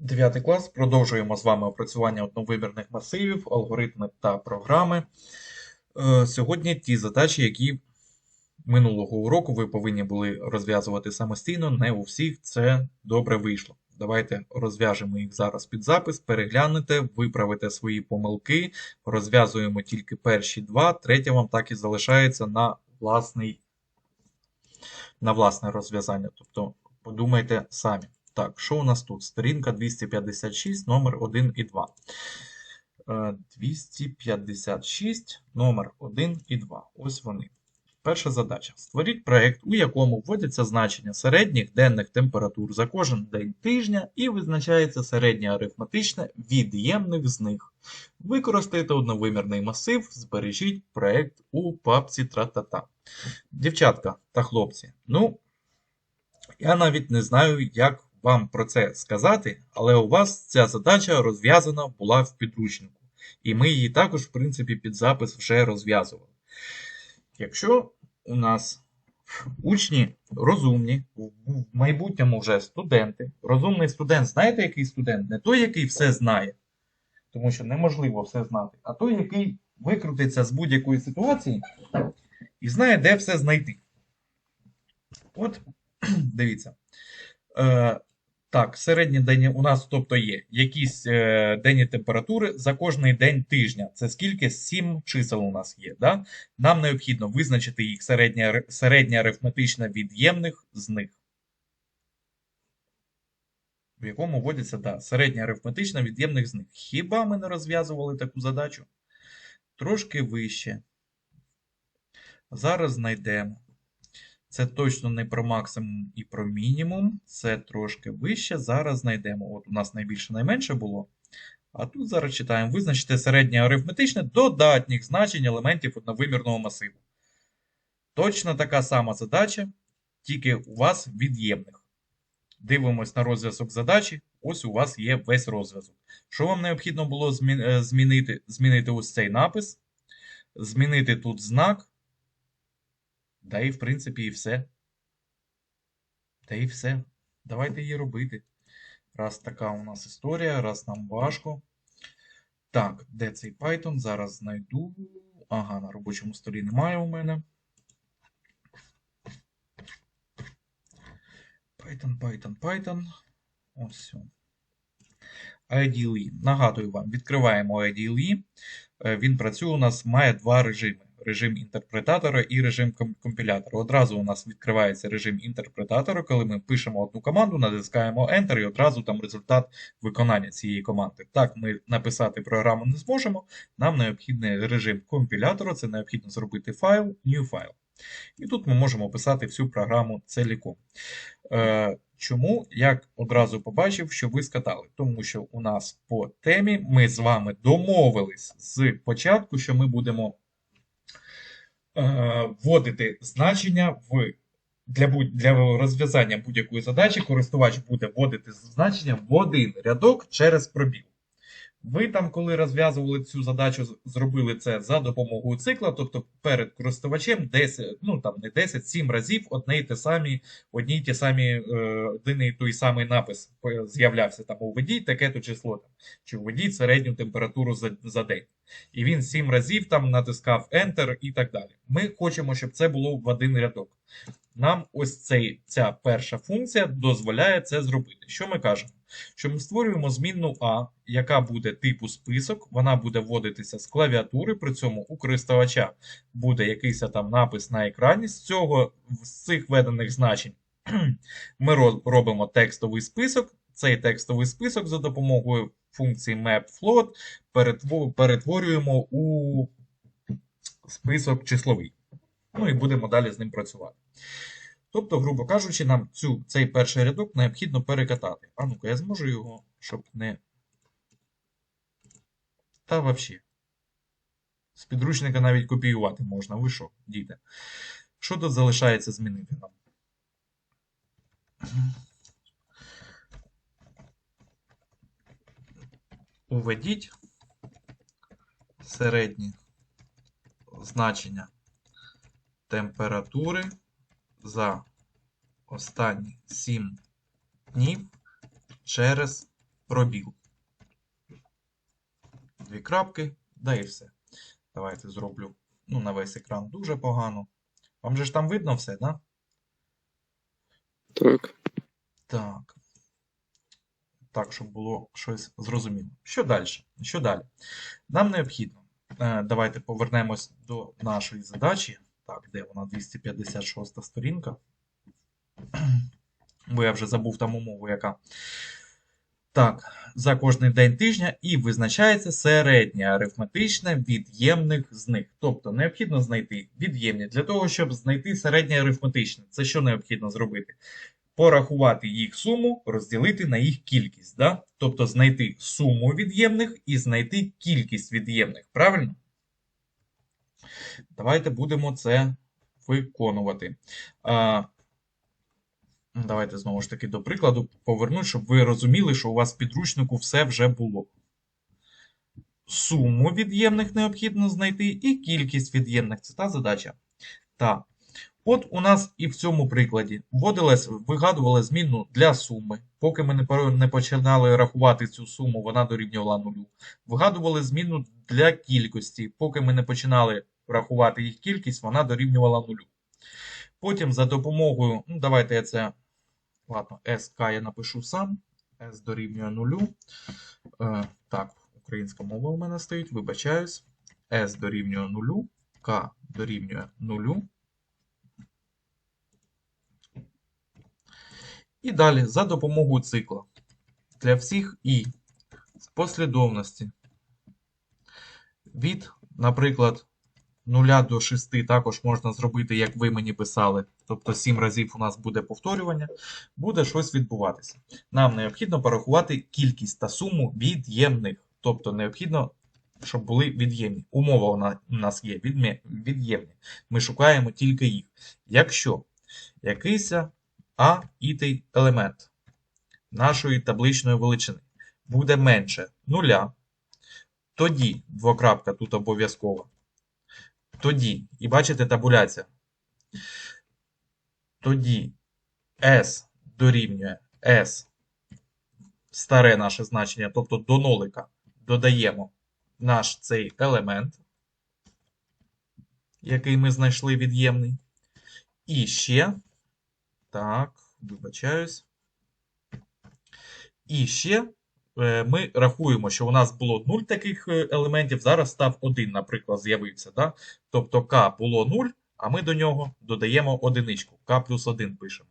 Дев'ятий клас. Продовжуємо з вами опрацювання одновимірних масивів, алгоритми та програми. Е, Сьогодні ті задачі, які минулого уроку ви повинні були розв'язувати самостійно. Не у всіх це добре вийшло. Давайте розв'яжемо їх зараз під запис, переглянете, виправите свої помилки, розв'язуємо тільки перші два, третє вам так і залишається на власний, на власне розв'язання. Тобто подумайте самі. Так, що у нас тут? Сторінка 256, номер 1 і 2. Е, 256, номер 1 і 2. Ось вони. Перша задача. Створіть проєкт, у якому вводяться значення середніх денних температур за кожен день тижня і визначається середнє арифметичне від'ємних з них. Використайте одновимірний масив, збережіть проєкт у папці тра-та-та. Дівчатка та хлопці, ну, я навіть не знаю, як вам про це сказати, але у вас ця задача розв'язана була в підручнику. І ми її також, в принципі, під запис вже розв'язували. Якщо у нас учні розумні, в майбутньому вже студенти, розумний студент, знаєте, який студент? Не той, який все знає, тому що неможливо все знати, а той, який викрутиться з будь-якої ситуації і знає, де все знайти. От, дивіться. Е, так, середні денні у нас, тобто є якісь е, денні температури за кожний день тижня. Це скільки? 7 чисел у нас є. Да? Нам необхідно визначити їх середнє, ари- середнє арифметичне від'ємних з них. В якому вводиться да, середнє арифметичне від'ємних з них. Хіба ми не розв'язували таку задачу? Трошки вище. Зараз знайдемо. Це точно не про максимум і про мінімум. Це трошки вище. Зараз знайдемо. От у нас найбільше найменше було. А тут зараз читаємо. Визначити середнє арифметичне додатніх значень елементів одновимірного масиву. Точно така сама задача, тільки у вас від'ємних. Дивимось на розв'язок задачі. Ось у вас є весь розв'язок. Що вам необхідно було е, змінити? Змінити ось цей напис, змінити тут знак. Да і в принципі і все. Та і все. Давайте її робити. Раз така у нас історія, раз нам важко. Так, де цей Python? Зараз знайду. Ага, на робочому столі немає у мене. Python, Python, Python. Ось. IDLE. Нагадую вам, відкриваємо IDLE. Е, Він працює у нас, має два режими: режим інтерпретатора і режим компілятора. Одразу у нас відкривається режим інтерпретатора, коли ми пишемо одну команду, натискаємо Enter і одразу там результат виконання цієї команди. Так, ми написати програму не зможемо. Нам необхідний режим компілятора, це необхідно зробити файл, new file. І тут ми можемо писати всю програму ціліком. Е, Чому? Як одразу побачив, що ви скатали. Тому що у нас по темі ми з вами домовились з початку, що ми будемо вводити значення в для, будь, для розв'язання будь-якої задачі. Користувач буде вводити значення в один рядок через пробіл. Ви там, коли розв'язували цю задачу, зробили це за допомогою цикла, тобто перед користувачем 10, ну там не 10, 7 разів одне й те самі, одні й ті самі, е, один і той самий напис з'являвся там уведіть таке-то число, там, чи введіть середню температуру за, за день. І він 7 разів там натискав Enter і так далі. Ми хочемо, щоб це було в один рядок. Нам ось цей, ця перша функція дозволяє це зробити. Що ми кажемо? Що ми створюємо змінну А, яка буде типу список, вона буде вводитися з клавіатури, при цьому у користувача буде якийсь там напис на екрані. З цього з цих введених значень ми робимо текстовий список. Цей текстовий список за допомогою функції mapFloat перетворюємо у список числовий. Ну і будемо далі з ним працювати. Тобто, грубо кажучи, нам цю, цей перший рядок необхідно перекатати. А ну-ка, я зможу його, щоб не. Та взагалі. З підручника навіть копіювати можна. Ви що, діти? Що тут залишається змінити нам? Уведіть середні значення температури за останні 7 днів через пробіл. Дві крапки, да і все. Давайте зроблю ну, на весь екран дуже погано. Вам же ж там видно все, да? Так. Так. Так, щоб було щось зрозуміло. Що далі? Що далі? Нам необхідно. е, Давайте повернемось до нашої задачі. Так, де вона? 256 сторінка. Бо я вже забув там умову, яка. Так, за кожний день тижня і визначається середнє арифметичне від'ємних з них. Тобто необхідно знайти від'ємні. Для того, щоб знайти середнє арифметичне, це що необхідно зробити? Порахувати їх суму, розділити на їх кількість. Да? Тобто знайти суму від'ємних і знайти кількість від'ємних. Правильно? Давайте будемо це виконувати. Давайте знову ж таки до прикладу повернуть, щоб ви розуміли, що у вас в підручнику все вже було. Суму від'ємних необхідно знайти і кількість від'ємних. Це та задача. Так. От у нас і в цьому прикладі вводилась, вигадували зміну для суми. Поки ми не починали рахувати цю суму, вона дорівнювала нулю. Вигадували зміну для кількості. Поки ми не починали рахувати їх кількість, вона дорівнювала нулю. Потім за допомогою, ну давайте я це, ладно, SK я напишу сам. S дорівнює нулю. Е, так, українська мова у мене стоїть, вибачаюсь. S дорівнює нулю, K дорівнює нулю. І далі за допомогою цикла. Для всіх і в послідовності від, наприклад, 0 до 6 також можна зробити, як ви мені писали. Тобто 7 разів у нас буде повторювання, буде щось відбуватися. Нам необхідно порахувати кількість та суму від'ємних. Тобто необхідно, щоб були від'ємні. Умова у нас є від'ємні. Ми шукаємо тільки їх. Якщо якийсь а ітий елемент нашої табличної величини буде менше нуля, тоді двокрапка тут обов'язково. Тоді, і бачите табуляція. Тоді S дорівнює S, старе наше значення, тобто до нолика додаємо наш цей елемент, який ми знайшли від'ємний. І ще, так, вибачаюсь. І ще ми рахуємо, що у нас було 0 таких е, елементів, зараз став 1, наприклад, з'явився. Да? Тобто k було 0, а ми до нього додаємо одиничку. k плюс 1 пишемо.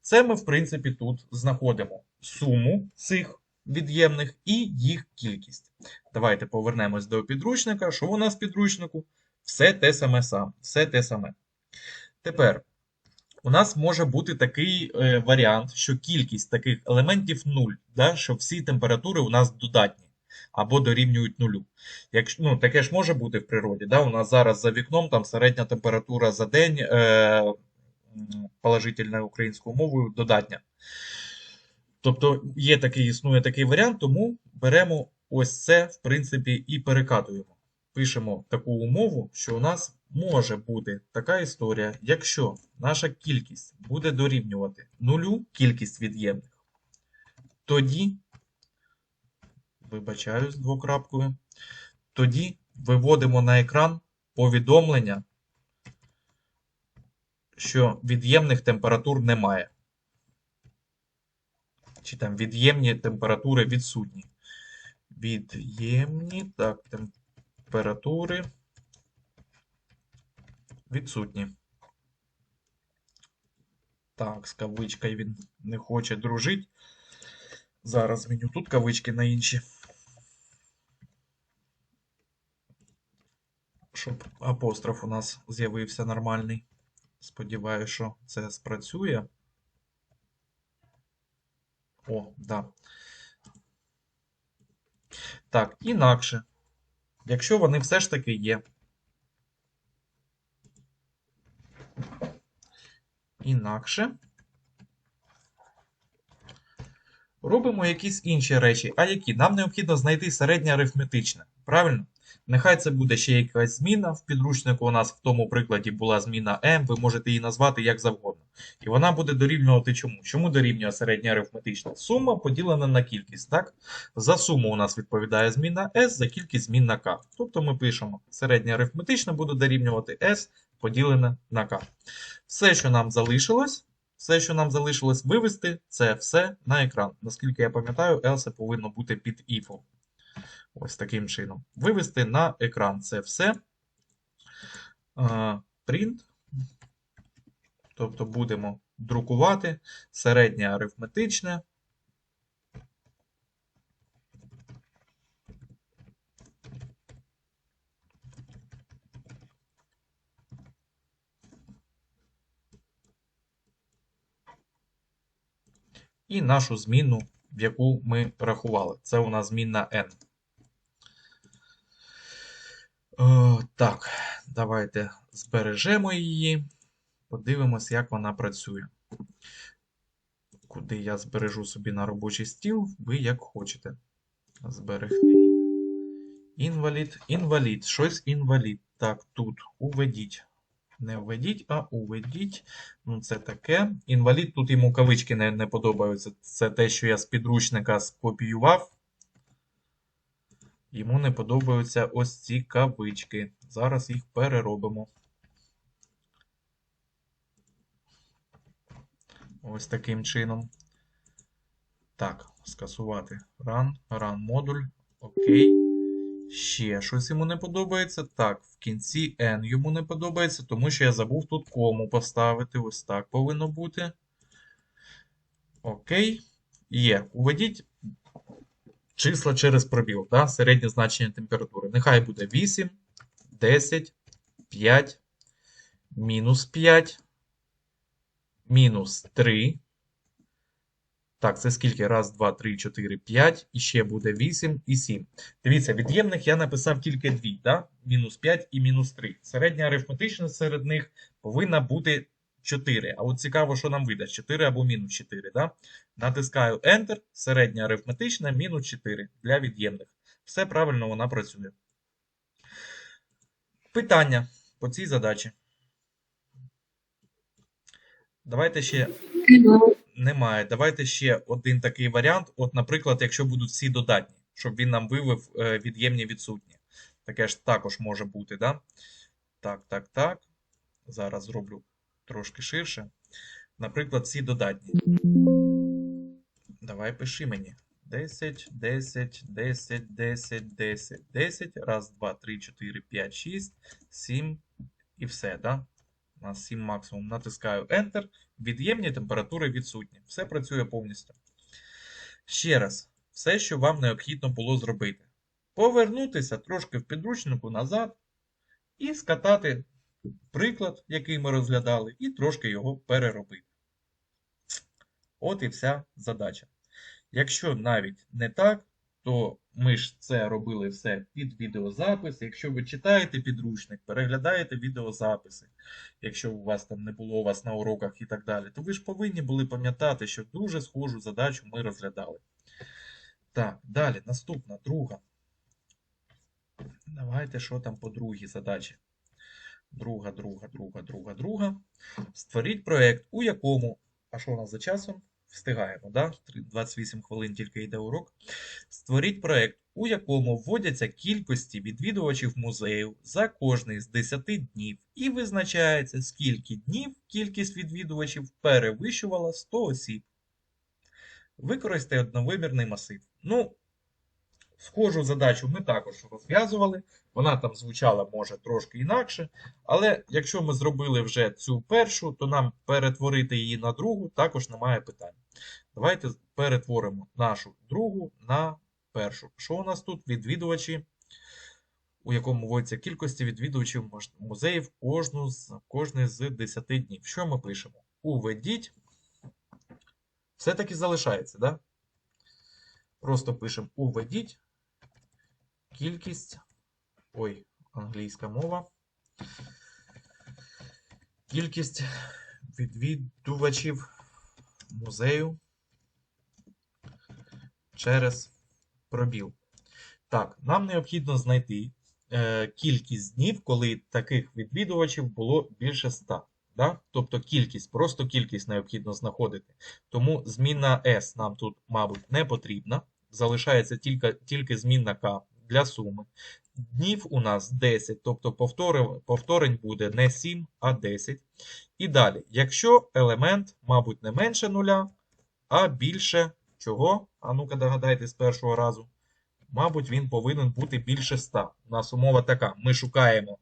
Це ми, в принципі, тут знаходимо суму цих від'ємних і їх кількість. Давайте повернемось до підручника. Що у нас в підручнику? Все те саме сам, все те саме. Тепер у нас може бути такий е, варіант, що кількість таких елементів 0, да, що всі температури у нас додатні або дорівнюють нулю. Якщо, ну, таке ж може бути в природі. Да? У нас зараз за вікном там середня температура за день, е, положительною українською мовою, додатня. Тобто є такий, існує такий варіант, тому беремо ось це, в принципі, і перекатуємо. Пишемо таку умову, що у нас може бути така історія, якщо наша кількість буде дорівнювати нулю кількість від'ємних, тоді, вибачаюсь двокрапкою, тоді виводимо на екран повідомлення, що від'ємних температур немає. Чи там від'ємні температури відсутні. Від'ємні, так, температури відсутні. Так, з кавичкою він не хоче дружити. Зараз зміню тут кавички на інші. Щоб апостроф у нас з'явився нормальний. Сподіваюся, що це спрацює. О, да. Так, інакше. Якщо вони все ж таки є. Інакше. Робимо якісь інші речі. А які? Нам необхідно знайти середнє арифметичне. Правильно? Нехай це буде ще якась зміна. В підручнику у нас в тому прикладі була зміна m, ви можете її назвати як завгодно. І вона буде дорівнювати чому? Чому дорівнює середня арифметична? Сума поділена на кількість. Так? За суму у нас відповідає змінна S, за кількість змінна K. Тобто ми пишемо середня арифметична буде дорівнювати S поділене на K. Все, що нам залишилось, все, що нам залишилось вивести, це все на екран. Наскільки я пам'ятаю, else повинно бути під if. Ось таким чином. Вивести на екран це все. Print. Тобто будемо друкувати середнє арифметичне. І нашу змінну, в яку ми рахували. Це у нас змінна n. О, так, давайте збережемо її. Подивимось, як вона працює. Куди я збережу собі на робочий стіл, ви як хочете. Зберегти. Інвалід, інвалід, щось інвалід. Так, тут уведіть. Не введіть, а уведіть. Ну, це таке. Інвалід, тут йому кавички не, не подобаються. Це те, що я з підручника скопіював. Йому не подобаються ось ці кавички. Зараз їх переробимо. Ось таким чином. Так, скасувати run, run модуль. Окей. Ще щось йому не подобається. Так, в кінці N йому не подобається, тому що я забув тут кому поставити. Ось так повинно бути. Окей. Є. Уведіть числа через пробіл. Да? Середнє значення температури. Нехай буде 8, 10, 5, мінус 5, мінус 3. Так, це скільки? Раз, два, три, чотири, п'ять. І ще буде 8 і 7. Дивіться, від'ємних я написав тільки дві, да? мінус 5 і мінус 3. Середня арифметична серед них повинна бути 4. А от цікаво, що нам видасть 4 або мінус 4. Да? Натискаю Enter, середня арифметична, мінус 4 для від'ємних. Все правильно вона працює. Питання по цій задачі. Давайте ще немає. Давайте ще один такий варіант. От, наприклад, якщо будуть всі додатні, щоб він нам вивів е, від'ємні відсутні. Таке ж також може бути, да? Так, так, так. Зараз зроблю трошки ширше. Наприклад, всі додатні. Давай пиши мені. 10, 10, 10, 10, 10, 10. Раз, два, три, 4, 5, 6, 7 і все, да? У нас 7 максимум. Натискаю Enter. Від'ємні температури відсутні. Все працює повністю. Ще раз, все, що вам необхідно було зробити. Повернутися трошки в підручнику назад і скатати приклад, який ми розглядали, і трошки його переробити. От і вся задача. Якщо навіть не так, то ми ж це робили все під відеозапис. Якщо ви читаєте підручник, переглядаєте відеозаписи, якщо у вас там не було у вас на уроках і так далі, то ви ж повинні були пам'ятати, що дуже схожу задачу ми розглядали. Так, далі, наступна, друга. Давайте, що там по другій задачі. Друга, друга, друга, друга, друга. Створіть проєкт, у якому. А що у нас за часом? Встигаємо, да? 28 хвилин тільки йде урок. Створіть проект, у якому вводяться кількості відвідувачів музею за кожний з 10 днів, і визначається, скільки днів кількість відвідувачів перевищувала 100 осіб. Використайте одновимірний масив. Ну, схожу задачу ми також розв'язували. Вона там звучала, може, трошки інакше. Але якщо ми зробили вже цю першу, то нам перетворити її на другу також немає питань. Давайте перетворимо нашу другу на першу. Що у нас тут? Відвідувачі, у якому вводиться кількості відвідувачів музеїв кожну з, кожний з 10 днів. Що ми пишемо? Уведіть. Все-таки залишається, да? Просто пишемо уведіть кількість. Ой, англійська мова. Кількість відвідувачів музею через пробіл. Так, нам необхідно знайти е, кількість днів, коли таких відвідувачів було більше 100. Да? Тобто кількість, просто кількість необхідно знаходити. Тому змінна S нам тут, мабуть, не потрібна. Залишається тільки, тільки змінна K для суми. Днів у нас 10, тобто повторень буде не 7, а 10. І далі, якщо елемент, мабуть, не менше нуля, а більше чого? А ну-ка догадайте з першого разу. Мабуть, він повинен бути більше 100. У нас умова така: ми шукаємо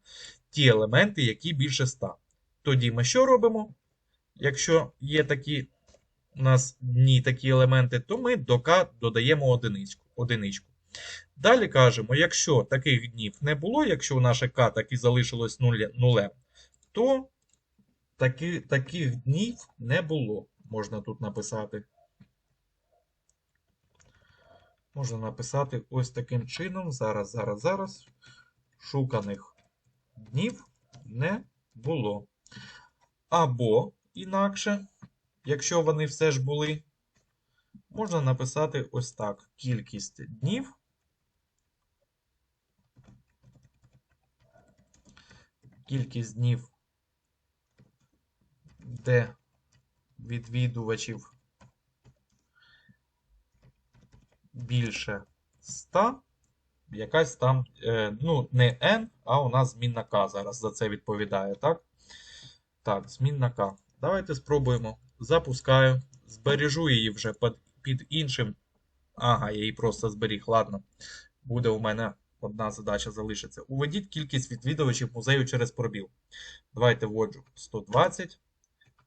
ті елементи, які більше 100. Тоді ми що робимо? Якщо є такі у нас дні такі елементи, то ми до k додаємо одиничку. одиничку. Далі кажемо, якщо таких днів не було, якщо наше k так і залишилось нулем, то таки, таких днів не було. Можна тут написати. Можна написати ось таким чином. Зараз, зараз, зараз. Шуканих днів не було. Або інакше, якщо вони все ж були, можна написати ось так: кількість днів. Кількість днів, де відвідувачів більше 100, якась там, е, ну, не n, а у нас змінна k зараз за це відповідає, так? Так, змінна k. Давайте спробуємо. Запускаю. Збережу її вже під іншим. Ага, я її просто зберіг. Ладно. Буде у мене одна задача залишиться. Уведіть кількість відвідувачів музею через пробіл. Давайте вводжу 120,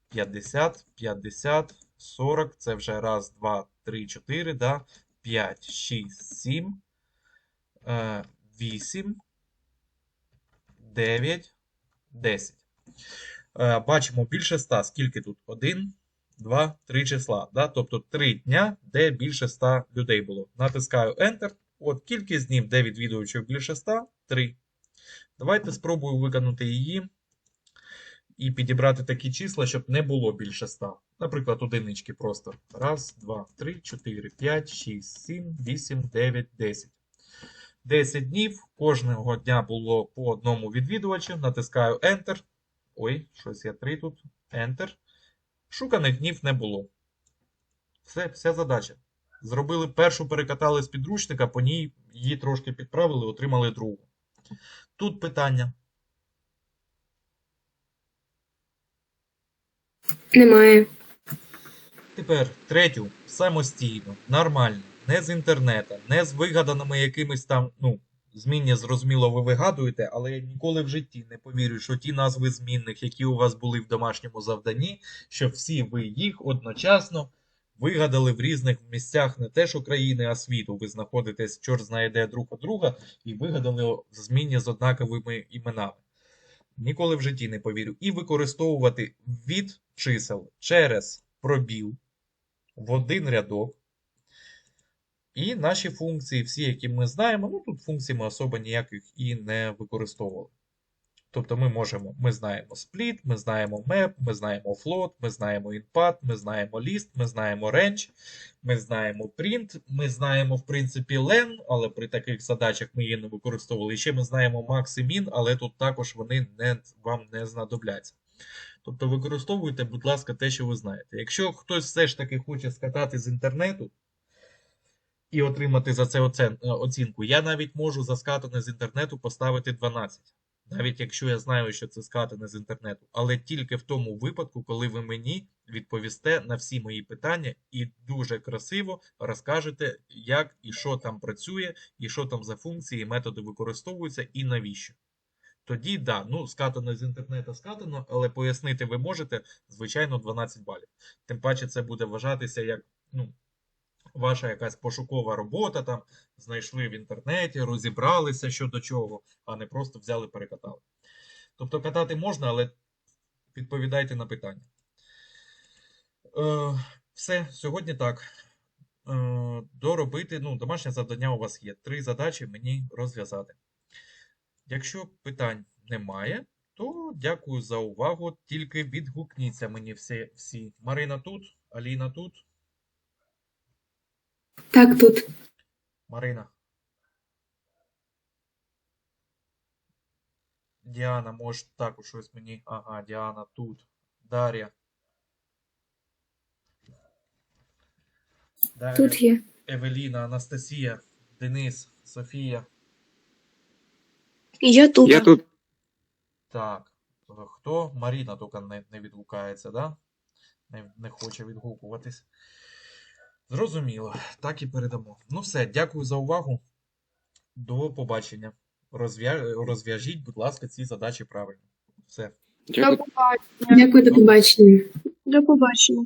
50, 50, 40. Це вже раз, два, три, чотири, да? 5, 6, 7, е, 8, 9, 10. Е, Бачимо більше 100. Скільки тут? 1, 2, 3 числа. Да? Тобто 3 дня, де більше 100 людей було. Натискаю Enter. От кількість днів, де відвідувачів більше 100 – 3. Давайте спробую виконати її і підібрати такі числа, щоб не було більше 100. Наприклад, одинички просто. Раз, два, три, чотири, п'ять, шість, сім, вісім, дев'ять, десять. 10 днів. Кожного дня було по одному відвідувачу. Натискаю Enter. Ой, щось я 3 тут. Enter. Шуканих днів не було. Все, вся задача. Зробили першу, перекатали з підручника, по ній її трошки підправили, отримали другу. Тут питання. Немає. Тепер третю самостійно, нормально, не з інтернету, не з вигаданими якимись там, ну, змінні, зрозуміло, ви вигадуєте, але я ніколи в житті не повірю, що ті назви змінних, які у вас були в домашньому завданні, що всі ви їх одночасно вигадали в різних місцях не те ж України, а світу. Ви знаходитесь, чорт знає де друг від друга, і вигадали змінні з однаковими іменами. Ніколи в житті не повірю. І використовувати від чисел через пробіл в один рядок. І наші функції, всі, які ми знаємо, ну тут функцій ми особо ніяких і не використовували. Тобто ми можемо, ми знаємо split, ми знаємо map, ми знаємо float, ми знаємо input, ми знаємо list, ми знаємо range, ми знаємо print, ми знаємо, в принципі, len, але при таких задачах ми її не використовували. І ще ми знаємо max і min, але тут також вони не, вам не знадобляться. Тобто використовуйте, будь ласка, те, що ви знаєте. Якщо хтось все ж таки хоче скатати з інтернету і отримати за це е, оцінку, я навіть можу за скатане з інтернету поставити 12. Навіть якщо я знаю, що це скатане з інтернету, але тільки в тому випадку, коли ви мені відповісте на всі мої питання і дуже красиво розкажете, як і що там працює, і що там за функції, і методи використовуються, і навіщо. Тоді, да, ну, скатано з інтернету скатано, але пояснити ви можете, звичайно, 12 балів. Тим паче, це буде вважатися як ну, ваша якась пошукова робота, там знайшли в інтернеті, розібралися що до чого, а не просто взяли перекатали. Тобто катати можна, але відповідайте на питання. Е, все, сьогодні так. Е, доробити, ну, домашнє завдання у вас є. Три задачі мені розв'язати. Якщо питань немає, то дякую за увагу. Тільки відгукніться мені всі. всі. Марина тут, Аліна тут. Так, тут. Марина. Діана, може також щось мені. Ага, Діана тут. Дар'я. Дар'я. Тут є. Евеліна, Анастасія, Денис, Софія. Я тут. Я тут. Так. Хто? Маріна тільки не, не відгукається, да? Не, не хоче відгукуватись. Зрозуміло. Так і передамо. Ну все, дякую за увагу. До побачення. Розв'я... Розв'яжіть, будь ласка, ці задачі правильно. Все. Дякую. До побачення. Дякую, до побачення. До побачення.